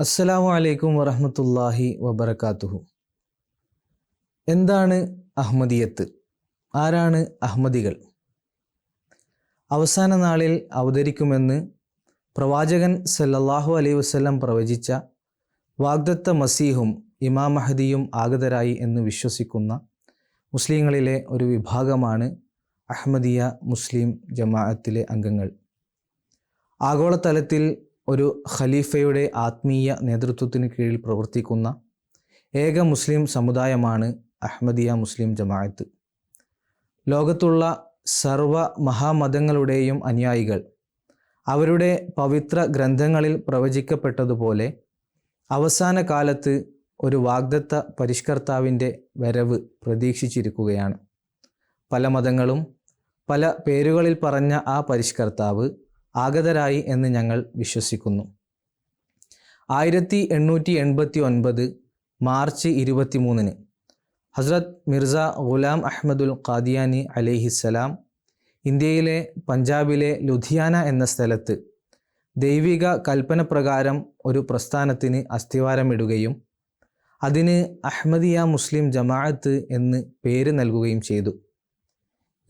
അസ്സലാമു അലൈക്കും വറഹമത്തല്ലാഹി വബർക്കാത്തുഹു എന്താണ് അഹമ്മദിയത്ത് ആരാണ് അഹമ്മദികൾ അവസാന നാളിൽ അവതരിക്കുമെന്ന് പ്രവാചകൻ സല്ലല്ലാഹു അലൈഹി വസ്ലം പ്രവചിച്ച വാഗ്ദത്ത മസീഹും ഇമാം മഹദിയും ആഗതരായി എന്ന് വിശ്വസിക്കുന്ന മുസ്ലിങ്ങളിലെ ഒരു വിഭാഗമാണ് അഹമ്മദിയ മുസ്ലിം ജമാഅത്തിലെ അംഗങ്ങൾ. ആഗോളതലത്തിൽ ഒരു ഖലീഫയുടെ ആത്മീയ നേതൃത്വത്തിന് കീഴിൽ പ്രവർത്തിക്കുന്ന ഏക മുസ്ലിം സമുദായമാണ് അഹമ്മദിയ മുസ്ലിം ജമാഅത്ത്. ലോകത്തുള്ള സർവ മഹാമതങ്ങളുടെയും അനുയായികൾ അവരുടെ പവിത്ര ഗ്രന്ഥങ്ങളിൽ പ്രവചിക്കപ്പെട്ടതുപോലെ അവസാന കാലത്ത് ഒരു വാഗ്ദത്ത പരിഷ്കർത്താവിന്റെ വരവ് പ്രതീക്ഷിച്ചിരിക്കുകയാണ്. പല മതങ്ങളും പല പേരുകളിൽ പറഞ്ഞ ആ പരിഷ്കർത്താവ് ആഗതരായി എന്ന് ഞങ്ങൾ വിശ്വസിക്കുന്നു. ആയിരത്തി എണ്ണൂറ്റി എൺപത്തി ഒൻപത് മാർച്ച് ഇരുപത്തി മൂന്നിന് ഹസ്രത് മിർസ ഗുലാം അഹമ്മദുൽ ഖാദിയാനി അലൈഹിസ്സലാം ഇന്ത്യയിലെ പഞ്ചാബിലെ ലുധിയാന എന്ന സ്ഥലത്ത് ദൈവിക കൽപ്പന പ്രകാരം ഒരു പ്രസ്ഥാനത്തിന് അസ്ഥിവാരമിടുകയും അതിന് അഹമ്മദിയ മുസ്ലിം ജമാഅത്ത് എന്ന് പേര് നൽകുകയും ചെയ്തു.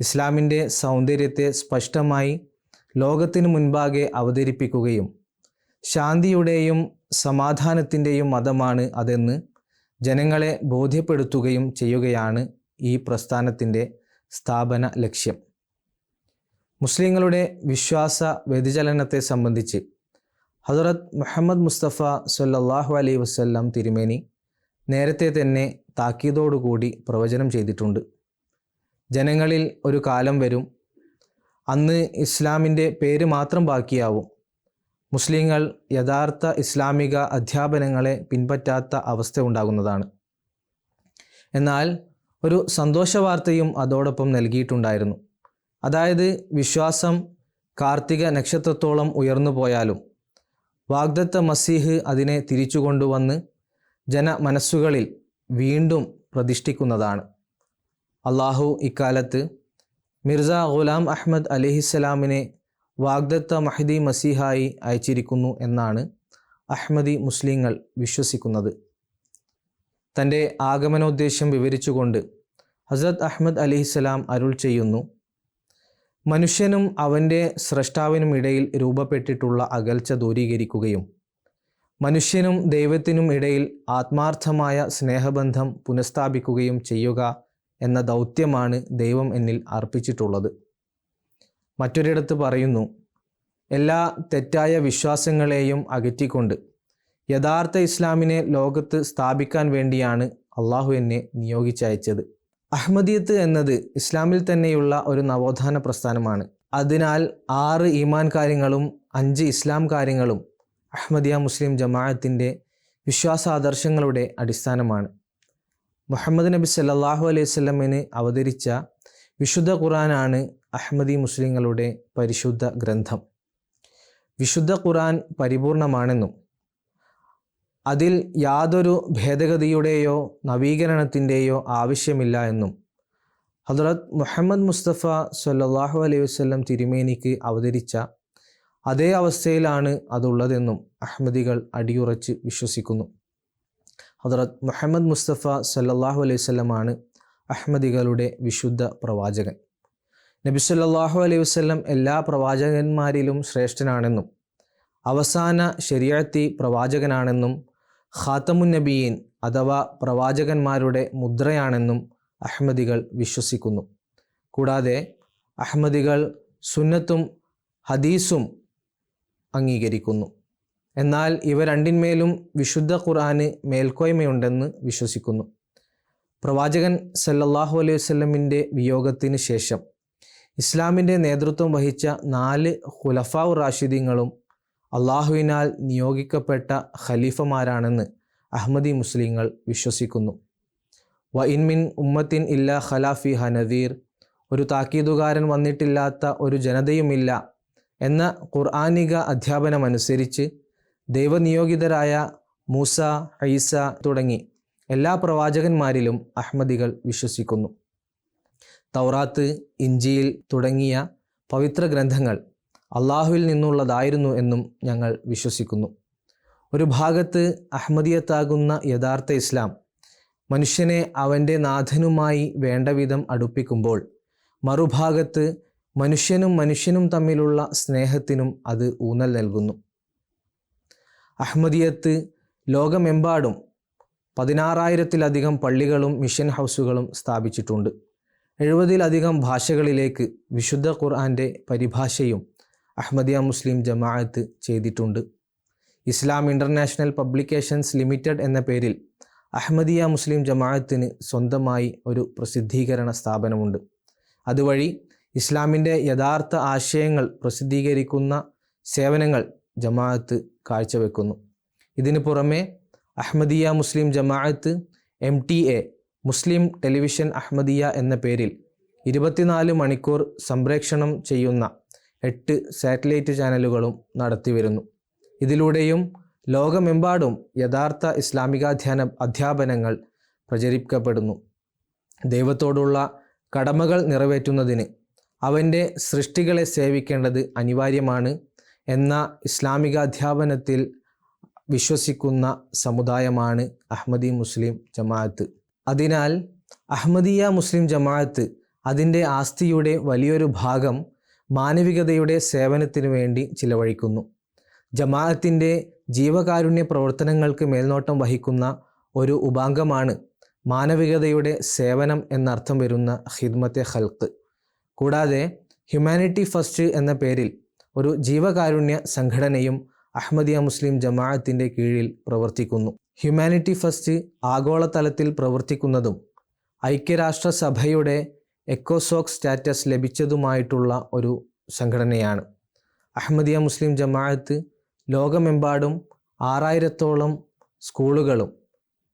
ഇസ്ലാമിന്റെ സൗന്ദര്യത്തെ സ്പഷ്ടമായി ലോകത്തിനു മുൻപാകെ അവതരിപ്പിക്കുകയും ശാന്തിയുടെയും സമാധാനത്തിന്റെയും മതമാണ് അതെന്ന് ജനങ്ങളെ ബോധ്യപ്പെടുത്തുകയും ചെയ്യുകയാണ് ഈ പ്രസ്ഥാനത്തിന്റെ സ്ഥാപന ലക്ഷ്യം. മുസ്ലിങ്ങളുടെ വിശ്വാസ വ്യതിചലനത്തെ സംബന്ധിച്ച് ഹസരത് മുഹമ്മദ് മുസ്തഫ സല്ലല്ലാഹു അലൈ വസല്ലം തിരുമേനി നേരത്തെ തന്നെ താക്കീതോടുകൂടി പ്രവചനം ചെയ്തിട്ടുണ്ട്. ജനങ്ങളിൽ ഒരു കാലം വരും അന്ന് ഇസ്ലാമിന്റെ പേര് മാത്രം ബാക്കിയാവും. മുസ്ലിങ്ങൾ യഥാർത്ഥ ഇസ്ലാമിക അധ്യാപനങ്ങളെ പിൻപറ്റാത്ത അവസ്ഥ ഉണ്ടാകുന്നതാണ്. എന്നാൽ ഒരു സന്തോഷ വാർത്തയും അതോടൊപ്പം നൽകിയിട്ടുണ്ടായിരുന്നു. അതായത് വിശ്വാസം കാർത്തിക നക്ഷത്രത്തോളം ഉയർന്നു പോയാലും വാഗ്ദത്ത മസീഹ് അതിനെ തിരിച്ചു കൊണ്ടുവന്ന് ജന മനസ്സുകളിൽ വീണ്ടും പ്രതിഷ്ഠിക്കുന്നതാണ്. അള്ളാഹു ഇക്കാലത്ത് മിർസ ഗുലാം അഹമ്മദ് അലിഹിസ്സലാമിനെ വാഗ്ദത്ത മഹദി മസീഹായി അയച്ചിരിക്കുന്നു എന്നാണ് അഹ്മദി മുസ്ലിങ്ങൾ വിശ്വസിക്കുന്നത്. തന്റെ ആഗമനോദ്ദേശ്യം വിവരിച്ചുകൊണ്ട് ഹസ്രത് അഹമ്മദ് അലിഹിസ്സലാം അരുൾ ചെയ്യുന്നു മനുഷ്യനും അവന്റെ സ്രഷ്ടാവിനും ഇടയിൽ രൂപപ്പെട്ടിട്ടുള്ള അകൽച്ച ദൂരീകരിക്കുകയും മനുഷ്യനും ദൈവത്തിനും ഇടയിൽ ആത്മാർത്ഥമായ സ്നേഹബന്ധം പുനഃസ്ഥാപിക്കുകയും ചെയ്യുക എന്ന ദൗത്യമാണ് ദൈവം എന്നിൽ അർപ്പിച്ചിട്ടുള്ളത്. മറ്റൊരിടത്ത് പറയുന്നു എല്ലാ തെറ്റായ വിശ്വാസങ്ങളെയും അകറ്റിക്കൊണ്ട് യഥാർത്ഥ ഇസ്ലാമിനെ ലോകത്ത് സ്ഥാപിക്കാൻ വേണ്ടിയാണ് അള്ളാഹു എന്നെ നിയോഗിച്ചയച്ചത്. അഹമ്മദിയത്ത് എന്നത് ഇസ്ലാമിൽ തന്നെയുള്ള ഒരു നവോത്ഥാന പ്രസ്ഥാനമാണ്. അതിനാൽ ആറ് ഈമാൻ കാര്യങ്ങളും അഞ്ച് ഇസ്ലാം കാര്യങ്ങളും അഹമ്മദിയ മുസ്ലിം ജമാഅത്തിന്റെ വിശ്വാസാദർശങ്ങളുടെ അടിസ്ഥാനമാണ്. മുഹമ്മദ് നബി സല്ലാഹു അലൈഹി സ്വലമിന് അവതരിച്ച വിശുദ്ധ ഖുറാനാണ് അഹമ്മദി മുസ്ലിങ്ങളുടെ പരിശുദ്ധ ഗ്രന്ഥം. വിശുദ്ധ ഖുറാൻ പരിപൂർണമാണെന്നും അതിൽ യാതൊരു ഭേദഗതിയുടെയോ നവീകരണത്തിന്റെയോ ആവശ്യമില്ല എന്നും ഹദ്രത് മുഹമ്മദ് മുസ്തഫ സല്ലാഹു അലൈഹി വസ്ലം തിരുമേനിക്ക് അവതരിച്ച അതേ അവസ്ഥയിലാണ് അതുള്ളതെന്നും അഹമ്മദികൾ അടിയുറച്ച് വിശ്വസിക്കുന്നു. ഹദ്രത് മുഹമ്മദ് മുസ്തഫ സല്ലാഹു അലൈഹി വസ്ലമാണ് അഹമ്മദികളുടെ വിശുദ്ധ പ്രവാചകൻ. നബി സല്ലാഹു അലൈഹി വസ്ലം എല്ലാ പ്രവാചകന്മാരിലും ശ്രേഷ്ഠനാണെന്നും അവസാന ശരിയത്തി പ്രവാചകനാണെന്നും ഖാത്തമുൻ നബീൻ അഥവാ പ്രവാചകന്മാരുടെ മുദ്രയാണെന്നും അഹമ്മദികൾ വിശ്വസിക്കുന്നു. കൂടാതെ അഹമ്മദികൾ സുന്നത്തും ഹദീസും അംഗീകരിക്കുന്നു. എന്നാൽ ഇവ രണ്ടിന്മേലും വിശുദ്ധ ഖുർആന് മേൽക്കോയ്മയുണ്ടെന്ന് വിശ്വസിക്കുന്നു. പ്രവാചകൻ സല്ലല്ലാഹു അലൈഹി വസ്ലമിന്റെ വിയോഗത്തിന് ശേഷം ഇസ്ലാമിന്റെ നേതൃത്വം വഹിച്ച നാല് ഖുലഫാവ് റാഷിദീങ്ങളും അള്ളാഹുവിനാൽ നിയോഗിക്കപ്പെട്ട ഖലീഫമാരാണെന്ന് അഹമ്മദി മുസ്ലിങ്ങൾ വിശ്വസിക്കുന്നു. വ ഇൻമിൻ ഉമ്മത്തിൻ ഇല്ല ഖലാഫി ഹനദീർ ഒരു താക്കീതുകാരൻ വന്നിട്ടില്ലാത്ത ഒരു ജനതയുമില്ല എന്ന ഖുർആാനിക അധ്യാപനമനുസരിച്ച് ദൈവനിയോഗിതരായ മൂസ ഐസ തുടങ്ങി എല്ലാ പ്രവാചകന്മാരിലും അഹമ്മദികൾ വിശ്വസിക്കുന്നു. തൗറാത്ത് ഇഞ്ചിയിൽ തുടങ്ങിയ പവിത്ര ഗ്രന്ഥങ്ങൾ അള്ളാഹുവിൽ നിന്നുള്ളതായിരുന്നു എന്നും ഞങ്ങൾ വിശ്വസിക്കുന്നു. ഒരു ഭാഗത്ത് അഹമ്മദിയത്താകുന്ന യഥാർത്ഥ ഇസ്ലാം മനുഷ്യനെ അവന്റെ നാഥനുമായി വേണ്ടവിധം അടുപ്പിക്കുമ്പോൾ മറുഭാഗത്ത് മനുഷ്യനും മനുഷ്യനും തമ്മിലുള്ള സ്നേഹത്തിനും അത് ഊന്നൽ നൽകുന്നു. അഹമ്മദിയത്ത് ലോകമെമ്പാടും പതിനാറായിരത്തിലധികം പള്ളികളും മിഷൻ ഹൗസുകളും സ്ഥാപിച്ചിട്ടുണ്ട്. എഴുപതിലധികം ഭാഷകളിലേക്ക് വിശുദ്ധ ഖുർആന്റെ പരിഭാഷയും അഹമ്മദിയ മുസ്ലിം ജമാഅത്ത് ചെയ്തിട്ടുണ്ട്. ഇസ്ലാം ഇന്റർനാഷണൽ പബ്ലിക്കേഷൻസ് ലിമിറ്റഡ് എന്ന പേരിൽ അഹമ്മദിയ മുസ്ലിം ജമാഅത്തിന് സ്വന്തമായി ഒരു പ്രസിദ്ധീകരണ സ്ഥാപനമുണ്ട്. അതുവഴി ഇസ്ലാമിന്റെ യഥാർത്ഥ ആശയങ്ങൾ പ്രസിദ്ധീകരിക്കുന്ന സേവനങ്ങൾ ജമാഅത്ത് കാഴ്ചവെക്കുന്നു. ഇതിനു പുറമെ Ahmadiyya Muslim Jamaat M T A Muslim television Ahmadiyya എന്ന പേരിൽ ഇരുപത്തിനാല് മണിക്കൂർ സംപ്രേക്ഷണം ചെയ്യുന്ന എട്ട് സാറ്റലൈറ്റ് ചാനലുകളും നടത്തിവരുന്നു. ഇതിലൂടെയും ലോകമെമ്പാടും യഥാർത്ഥ ഇസ്ലാമികാധ്യാന അധ്യാപനങ്ങൾ പ്രചരിപ്പിക്കപ്പെടുന്നു. ദൈവത്തോടുള്ള കടമകൾ നിറവേറ്റുന്നതിന് അവന്റെ സൃഷ്ടികളെ സേവിക്കേണ്ടത് അനിവാര്യമാണ്. എന്ന ഇസ്ലാമിക അധ്യാപനത്തിൽ വിശ്വസിക്കുന്ന സമുദായമാണ് അഹമ്മദി മുസ്ലിം ജമാഅത്ത്. അതിനാൽ അഹമ്മദിയ മുസ്ലിം ജമാഅത്ത് അതിന്റെ ആസ്തിയുടെ വലിയൊരു ഭാഗം മാനവികതയുടെ സേവനത്തിനു വേണ്ടി ചിലവഴിക്കുന്നു. ജമാഅത്തിന്റെ ജീവകാരുണ്യ പ്രവർത്തനങ്ങൾക്ക് മേൽനോട്ടം വഹിക്കുന്ന ഒരു ഉപാംഗമാണ് മാനവികതയുടെ സേവനം എന്നർത്ഥം വരുന്ന ഹിദ്മത്തെ ഹൽക്ക് കൂടാതെ ഹ്യൂമാനിറ്റി ഫസ്റ്റ് എന്ന പേരിൽ ഒരു ജീവകാരുണ്യ സംഘടനയും അഹമ്മദിയ മുസ്ലിം ജമാഅത്തിന്റെ കീഴിൽ പ്രവർത്തിക്കുന്നു. ഹ്യൂമാനിറ്റി ഫസ്റ്റ് ആഗോളതലത്തിൽ പ്രവർത്തിക്കുന്നതും ഐക്യരാഷ്ട്രസഭയുടെ എക്കോസോക് സ്റ്റാറ്റസ് ലഭിച്ചതുമായിട്ടുള്ള ഒരു സംഘടനയാണ്. അഹമ്മദിയ മുസ്ലിം ജമാഅത്ത് ലോകമെമ്പാടും ആറായിരത്തോളം സ്കൂളുകളും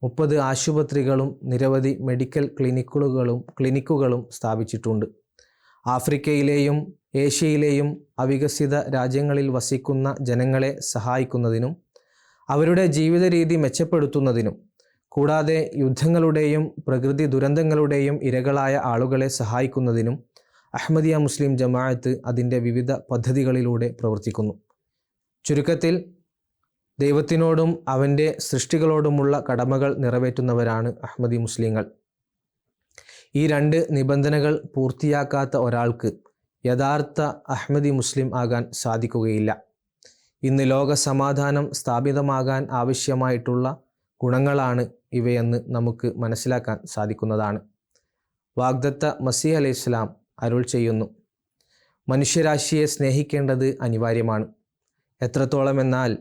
മുപ്പത് ആശുപത്രികളും നിരവധി മെഡിക്കൽ ക്ലിനിക്കുകളും ക്ലിനിക്കുകളും സ്ഥാപിച്ചിട്ടുണ്ട്. ആഫ്രിക്കയിലെയും ഏഷ്യയിലെയും അവികസിത രാജ്യങ്ങളിൽ വസിക്കുന്ന ജനങ്ങളെ സഹായിക്കുന്നതിനും അവരുടെ ജീവിത രീതി മെച്ചപ്പെടുത്തുന്നതിനും കൂടാതെ യുദ്ധങ്ങളുടെയും പ്രകൃതി ദുരന്തങ്ങളുടെയും ഇരകളായ ആളുകളെ സഹായിക്കുന്നതിനും അഹമ്മദിയ മുസ്ലിം ജമാഅത്ത് അതിന്റെ വിവിധ പദ്ധതികളിലൂടെ പ്രവർത്തിക്കുന്നു. ചുരുക്കത്തിൽ ദൈവത്തിനോടും അവന്റെ സൃഷ്ടികളോടുമുള്ള കടമകൾ നിറവേറ്റുന്നവരാണ് അഹമ്മദി മുസ്ലിങ്ങൾ. ഈ രണ്ട് നിബന്ധനകൾ പൂർത്തിയാക്കാത്ത ഒരാൾക്ക് യഥാർത്ഥ അഹമ്മദി മുസ്ലിം ആകാൻ സാധിക്കുകയില്ല. ഇന്ന് ലോക സമാധാനം സ്ഥാപിതമാകാൻ ആവശ്യമായിട്ടുള്ള ഗുണങ്ങളാണ് ഇവയെന്ന് നമുക്ക് മനസ്സിലാക്കാൻ സാധിക്കുന്നതാണ്. വാഗ്ദത്ത മസീഹ് അലൈഹി ഇസ്ലാം അരുൾ ചെയ്യുന്നു മനുഷ്യരാശിയെ സ്നേഹിക്കേണ്ടത് അനിവാര്യമാണ്. എത്രത്തോളം എന്നാൽ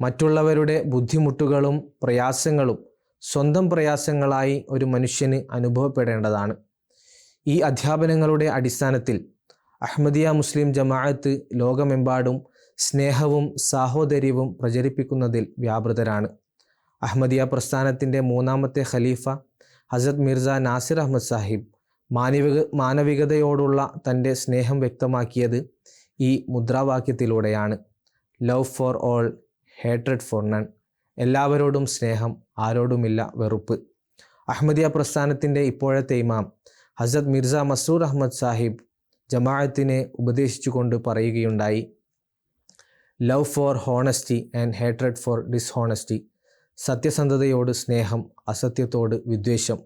മറ്റുള്ളവരുടെ ബുദ്ധിമുട്ടുകളും പ്രയാസങ്ങളും സ്വന്തം പ്രയാസങ്ങളായി ഒരു മനുഷ്യന് അനുഭവപ്പെടേണ്ടതാണ്. ഈ അധ്യാപനങ്ങളുടെ അടിസ്ഥാനത്തിൽ അഹമ്മദിയ മുസ്ലിം ജമാഅത്ത് ലോകമെമ്പാടും സ്നേഹവും സാഹോദര്യവും പ്രചരിപ്പിക്കുന്നതിൽ വ്യാപൃതരാണ്. അഹമ്മദിയ പ്രസ്ഥാനത്തിന്റെ മൂന്നാമത്തെ ഖലീഫ ഹസരത് മിർസ നാസിർ അഹമ്മദ് സാഹിബ് മാനവിക മാനവികതയോടുള്ള തന്റെ സ്നേഹം വ്യക്തമാക്കിയത് ഈ മുദ്രാവാക്യത്തിലൂടെയാണ്. Love for all hatred for none. എല്ലാവരോടും സ്നേഹം ആരോടുമില്ല വെറുപ്പ്. അഹമ്മദിയ പ്രസ്ഥാനത്തിന്റെ ഇപ്പോഴത്തെ ഇമാം ഹസരത് മിർസ മസൂർ അഹമ്മദ് സാഹിബ് ജമാഅത്തിനെ ഉപദേശിച്ചുകൊണ്ട് പറയുകയുണ്ടായി love for honesty and hatred for dishonesty സത്യസന്ധതയോട് സ്നേഹം അസത്യത്തോട് വിദ്വേഷം.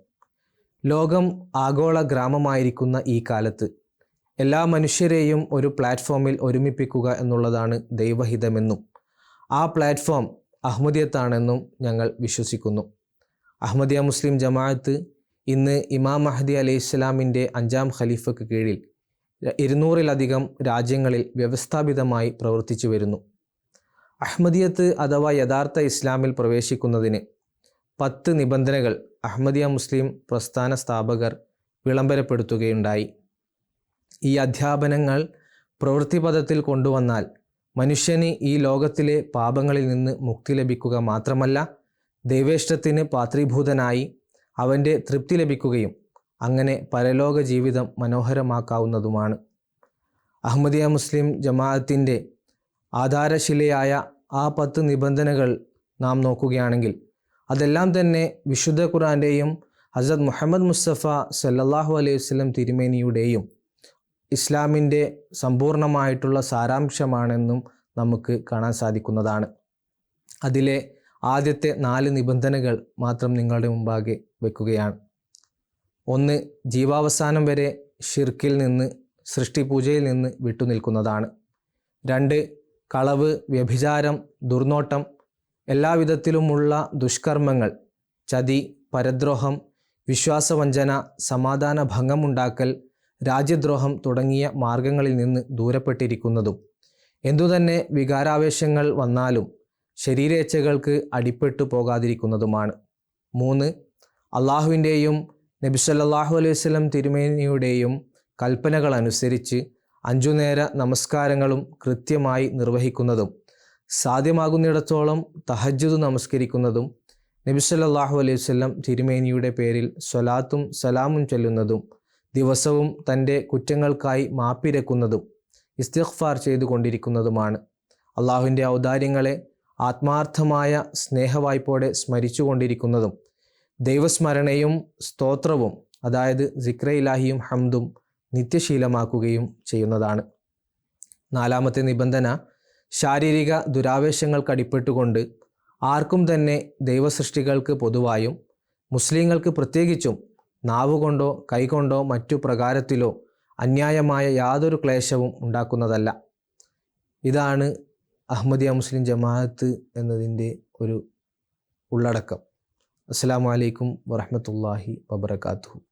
ലോകം ആഗോള ഗ്രാമമായിരിക്കുന്ന ഈ കാലത്ത് എല്ലാ മനുഷ്യരെയും ഒരു പ്ലാറ്റ്ഫോമിൽ ഒരുമിപ്പിക്കുക എന്നുള്ളതാണ് ദൈവഹിതമെന്നും ആ പ്ലാറ്റ്ഫോം അഹമ്മദിയത്താണെന്നും ഞങ്ങൾ വിശ്വസിക്കുന്നു. അഹമ്മദിയ മുസ്ലിം ജമാഅത്ത് ഇന്ന് ഇമാം മഹദി അലൈഹി ഇസ്ലാമിന്റെ അഞ്ചാം ഖലീഫയ്ക്ക് കീഴിൽ ഇരുന്നൂറിലധികം രാജ്യങ്ങളിൽ വ്യവസ്ഥാപിതമായി പ്രവർത്തിച്ചു വരുന്നു. അഹമ്മദിയത്ത് അഥവാ യഥാർത്ഥ ഇസ്ലാമിൽ പ്രവേശിക്കുന്നതിന് പത്ത് നിബന്ധനകൾ അഹമ്മദിയ മുസ്ലിം പ്രസ്ഥാന സ്ഥാപകർ വിളംബരപ്പെടുത്തുകയുണ്ടായി. ഈ അധ്യാപനങ്ങൾ പ്രവൃത്തിപഥത്തിൽ കൊണ്ടുവന്നാൽ മനുഷ്യന് ഈ ലോകത്തിലെ പാപങ്ങളിൽ നിന്ന് മുക്തി ലഭിക്കുക മാത്രമല്ല ദൈവേഷ്ടത്തിന് പാത്രീഭൂതനായി അവന്റെ തൃപ്തി ലഭിക്കുകയും അങ്ങനെ പരലോക ജീവിതം മനോഹരമാക്കാവുന്നതുമാണ്. അഹമ്മദിയ മുസ്ലിം ജമാഅത്തിന്റെ ആധാരശിലയായ ആ പത്ത് നിബന്ധനകൾ നാം നോക്കുകയാണെങ്കിൽ അതെല്ലാം തന്നെ വിശുദ്ധ ഖുറാന്റെയും ഹസരത് മുഹമ്മദ് മുസ്തഫ സല്ലാഹു അലൈഹി വസ്ലം തിരുമേനിയുടെയും ഇസ്ലാമിന്റെ സമ്പൂർണമായിട്ടുള്ള സാരാംശമാണെന്നും നമുക്ക് കാണാൻ സാധിക്കുന്നതാണ്. അതിലെ ആദ്യത്തെ നാല് നിബന്ധനകൾ മാത്രം നിങ്ങളുടെ മുമ്പാകെ വെക്കുകയാണ്. ഒന്ന് ജീവാവസാനം വരെ ഷിർക്കിൽ നിന്ന് സൃഷ്ടിപൂജയിൽ നിന്ന് വിട്ടുനിൽക്കുന്നതാണ്. രണ്ട് കളവ് വ്യഭിചാരം ദുർനോട്ടം എല്ലാവിധത്തിലുമുള്ള ദുഷ്കർമ്മങ്ങൾ ചതി പരദ്രോഹം വിശ്വാസവഞ്ചന സമാധാന ഭംഗമുണ്ടാക്കൽ രാജ്യദ്രോഹം തുടങ്ങിയ മാർഗങ്ങളിൽ നിന്ന് ദൂരപ്പെട്ടിരിക്കുന്നതും. എന്തുതന്നെ വികാരാവേശങ്ങൾ വന്നാലും ശരീരേച്ഛകൾക്ക് അടിപ്പെട്ടു പോകാതിരിക്കുന്നതുമാണ്. മൂന്ന് അള്ളാഹുവിന്റെയും നബി സല്ലല്ലാഹു അലൈഹി വസല്ലം തിരുമേനിയുടെയും കൽപ്പനകൾ അനുസരിച്ച് അഞ്ചു നേര നമസ്കാരങ്ങളും കൃത്യമായി നിർവഹിക്കുന്നതും സാധ്യമാകുന്നിടത്തോളം തഹജ്ജുദ് നമസ്കരിക്കുന്നതും നബി സല്ലല്ലാഹു അലൈഹി വസല്ലം തിരുമേനിയുടെ പേരിൽ സ്വലാത്തും സലാമും ചൊല്ലുന്നതും ദിവസവും തന്റെ കുറ്റങ്ങൾക്കായി മാപ്പിരക്കുന്നതും ഇസ്തിഗ്ഫാർ ചെയ്തുകൊണ്ടിരിക്കുന്നതുമാണ്. അള്ളാഹുവിന്റെ ഔദാര്യങ്ങളെ ആത്മാർത്ഥമായ സ്നേഹവായ്പോടെ സ്മരിച്ചുകൊണ്ടിരിക്കുന്നതും ദൈവസ്മരണയും സ്തോത്രവും അതായത് സിക്ര ഇലാഹിയും ഹംദും നിത്യശീലമാക്കുകയും ചെയ്യുന്നതാണ്. നാലാമത്തെ നിബന്ധന ശാരീരിക ദുരാവേശങ്ങൾക്ക് അടിപ്പെട്ടുകൊണ്ട് ആർക്കും തന്നെ ദൈവസൃഷ്ടികൾക്ക് പൊതുവായും മുസ്ലിങ്ങൾക്ക് പ്രത്യേകിച്ചും നാവുകൊണ്ടോ കൈകൊണ്ടോ മറ്റു പ്രകാരത്തിലോ അന്യായമായ യാതൊരു ക്ലേശവും ഉണ്ടാക്കുന്നതല്ല. ഇതാണ് അഹമ്മദിയ മുസ്ലിം ജമാഅത്ത് എന്നതിന്റെ ഒരു ഉള്ളടക്കം. അസ്സാം വലൈക്കും വറഹമത്തല്ലാഹി വബർക്കാത്തു